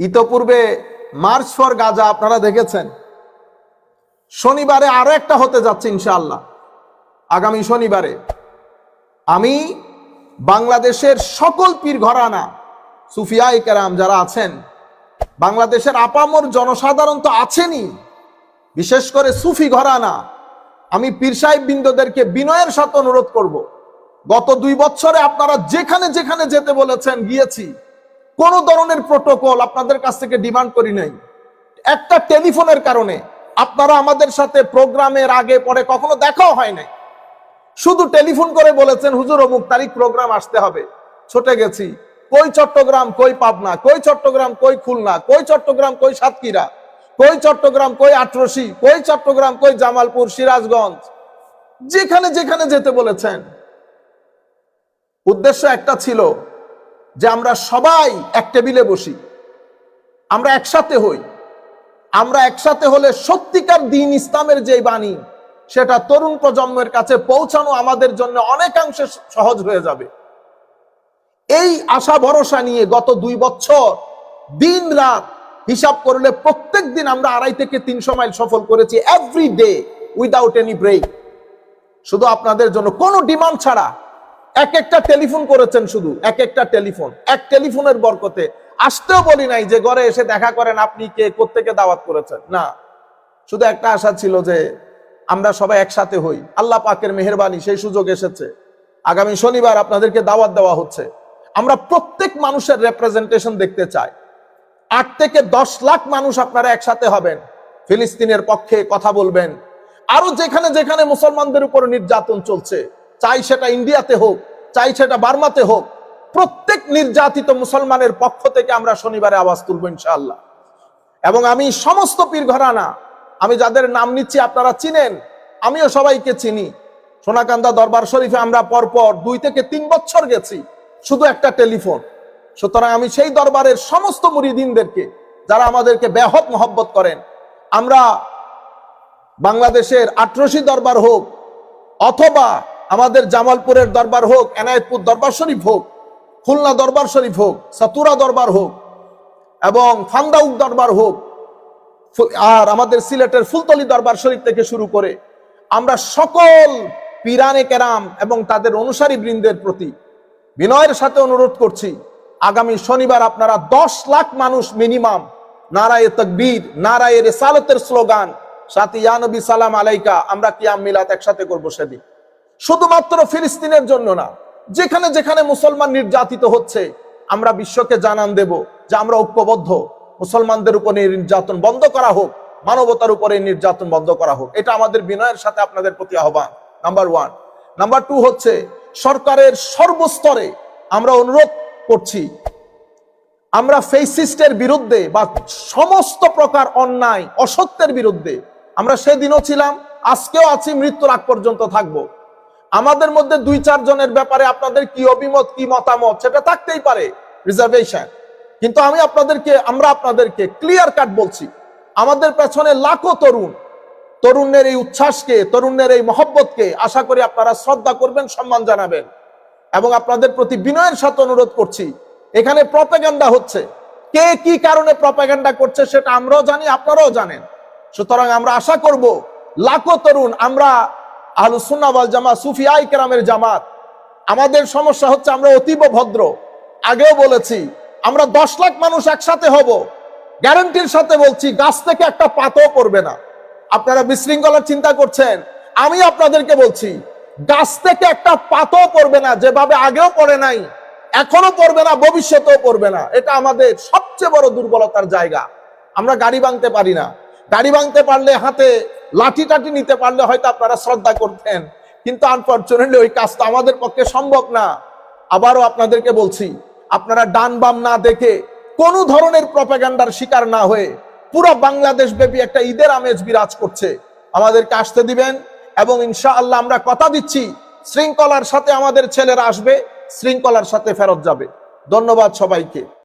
ইতপূর্বে March for Gaza, আপনারা দেখেছেন। শনিবারে আরও একটা হতে যাচ্ছে ইনশাআল্লাহ, আগামী শনিবারে। আমি বাংলাদেশের সকল পীর ঘরানা সুফিয়াই কেরাম যারা আছেন, বাংলাদেশের আপামর জনসাধারণ তো আছেনই, বিশেষ করে সুফি ঘরানা, আমি পীর সাহেব বিন্দুদেরকে বিনয়ের সাথে অনুরোধ করব। গত দুই বছরে আপনারা যেখানে যেখানে যেতে বলেছেন, গিয়েছি। কোন ধরনের প্রোটোকল আপনাদের কাছ থেকে ডিমান্ড করি নাই। একটা টেলিফোনের কারণে আপনারা আমাদের সাথে প্রোগ্রামের আগে পরে কখনো দেখাও হয় নাই। শুধু টেলিফোন করে বলেছেন, হুজুর, অমুক তারিখ প্রোগ্রাম আসতে হবে। ছুটে গেছি। কই চট্টগ্রাম, কই পাবনা, কই চট্টগ্রাম, কই খুলনা, কই চট্টগ্রাম, কই সাতক্ষীরা, কই চট্টগ্রাম, কই আটরশি, কই চট্টগ্রাম, কই জামালপুর, সিরাজগঞ্জ। যেখানে যেখানে যেতে বলেছেন। উদ্দেশ্য একটা ছিল যে আমরা সবাই এক টেবিলে বসি। আমরা একসাথে হই। আমরা একসাথে হলে সত্যিকার দিন ইসলামের যে বাণী, সেটা তরুণ প্রজন্মের কাছে পৌঁছানো আমাদের জন্য অনেকাংশে সহজ হয়ে যাবে। এই আশা ভরসা নিয়ে গত দুই বছর দিন রাত হিসাব করলে প্রত্যেক দিন আমরা আড়াই থেকে তিনশো মাইল সফল করেছি every day without any break শুধু আপনাদের জন্য কোনো ডিমান্ড ছাড়া এক একটা টেলিফোন করেছেন শুধু এক একটা টেলিফোন। এক টেলিফোনের বরকতে। আসতেও বলি নাই যে ঘরে এসে দেখা করেন আপনি কে কোত্থেকে দাওয়াত করেছেন। না। শুধু একটা আশা ছিল যে আমরা সবাই একসাথে হই। আল্লাহ পাকের মেহরবানি, সেই সুযোগ এসেছে। আগামী শনিবার আপনাদেরকে দাওয়াত দেওয়া হচ্ছে। আমরা প্রত্যেক মানুষের রেপ্রেজেন্টেশন দেখতে চাই। আট থেকে দশ লাখ মানুষ আপনারা একসাথে হবেন। ফিলিস্তিনের পক্ষে কথা বলবেন। আরও যেখানে যেখানে মুসলমানদের উপর নির্যাতন চলছে। চাই সেটা ইন্ডিয়াতে হোক, চাই সেটা বার্মাতে হোক, প্রত্যেক নির্যাতিত মুসলমানের পক্ষ থেকে আমরা শনিবারে আওয়াজ তুলবো ইনশাআল্লাহ। এবং আমি সমস্ত পীর ঘরানা, আমি যাদের নাম নিচ্ছি আপনারা চিনেন, আমিও সবাইকে চিনি। সোনাকান্দা দরবার শরীফে আমরা পরপর দুই থেকে তিন বছর গেছি, শুধু একটা টেলিফোন। সুতরাং আমি সেই দরবারের সমস্ত মুরিদিনদেরকে, যারা আমাদেরকে ব্যাহত মহব্বত করেন, আমরা বাংলাদেশের আটরশি দরবার হোক, অথবা আমাদের জামালপুরের দরবার হোক, এনায়েতপুর দরবার শরীফ হোক, খুলনা দরবার শরীফ হোক, সাতুরা দরবার হোক, এবং ফান্দাউক দরবার হোক আর আমাদের সিলেটের ফুলতলি দরবার শরীফ থেকে শুরু করে আমরা সকল পিরানে কেরাম এবং তাদের অনুসারী বৃন্দের প্রতি বিনয়ের সাথে অনুরোধ করছি, আগামী শনিবার আপনারা দশ লাখ মানুষ মিনিমাম নারায়ে তকবীর, নারায়ে রেসালতের স্লোগান, সাথে ইয়ানবী সালাম আলাইকা, আমরা কিয়াম মিলাত একসাথে করব সেদিন। শুধুমাত্র ফিলিস্তিনের জন্য না, যেখানে যেখানে মুসলমান নির্যাতিত হচ্ছে, আমরা বিশ্বকে জানান দেব যে আমরা ঐক্যবদ্ধ। মুসলমানদের উপরে নির্যাতন বন্ধ করা হোক, মানবতার উপরে নির্যাতন বন্ধ করা হোক। এটা আমাদের বিনয়ের সাথে আপনাদের প্রতি আহ্বান। নাম্বার ওয়ান নাম্বার টু হচ্ছে, সরকারের সর্বস্তরে আমরা অনুরোধ করছি, আমরা ফেসিস্টের বিরুদ্ধে বা সমস্ত প্রকার অন্যায়, অসত্যের বিরুদ্ধে আমরা সেদিনও ছিলাম, আজকেও আছি, মৃত্যুর আগ পর্যন্ত থাকব। আমাদের মধ্যে দুই, চার জনের ব্যাপারে আপনাদের কি অভিমত, কি মতামত, সেটা থাকতেই পারে রিজার্ভেশন কিন্তু আমি আপনাদেরকে, আমরা আপনাদেরকে ক্লিয়ার কাট বলছি, আমাদের পেছনে লাখো তরুণ, তরুণের এই উচ্ছ্বাসকে, তরুণের এই মহব্বতকে আশা করি আপনারা শ্রদ্ধা করবেন, সম্মান জানাবেন। এবং আপনাদের প্রতি বিনয়ের সাথে অনুরোধ করছি, এখানে প্রপাগান্ডা হচ্ছে। কে কি কারণে প্রপাগান্ডা করছে সেটা আমরাও জানি, আপনারাও জানেন। সুতরাং আমরা আশা করব, লাখো তরুণ, আমরা আহলুসুন্নাওয়াল জামা সুফিয়াই কেরামের জামাত। আমাদের সমস্যা হচ্ছে আমরা অতীব ভদ্র। আগেও বলেছি, আমরা দশ লাখ মানুষ একসাথে হব। গ্যারান্টির সাথে বলছি, গাছ থেকে একটা পাতাও পড়বে না। আপনারা বিশৃঙ্খলার চিন্তা করছেন। আমি আপনাদেরকে বলছি, গাছ থেকে একটা পাতাও পড়বে না, যেভাবে আগেও পড়ে নাই এখনও পড়বে না, ভবিষ্যতেও পড়বে না। এটা আমাদের সবচেয়ে বড় দুর্বলতার জায়গা। আমরা গাড়ি ভাঙতে পারি না। গাড়ি ভাঙতে পারলে হাতে লাঠি টাঠি নিতে পারলে হয়তো আপনারা শ্রদ্ধা করতেন। কিন্তু আনফর্চুনেটলি ওই কাজটা আমাদের পক্ষে সম্ভব না। আবারও আপনাদেরকে বলছি, আপনারা ডান বাম না দেখে কোন ধরনের প্রপাগান্ডার শিকার না হয়ে পুরো বাংলাদেশ ব্যাপী একটা ঈদের আমেজ বিরাজ করছে। আমাদেরকে আসতে দিবেন এবং ইনশাআল্লাহ আমরা কথা দিচ্ছি, শৃঙ্খলার সাথে আমাদের ছেলেরা আসবে, শৃঙ্খলার সাথে ফেরত যাবে। ধন্যবাদ সবাইকে।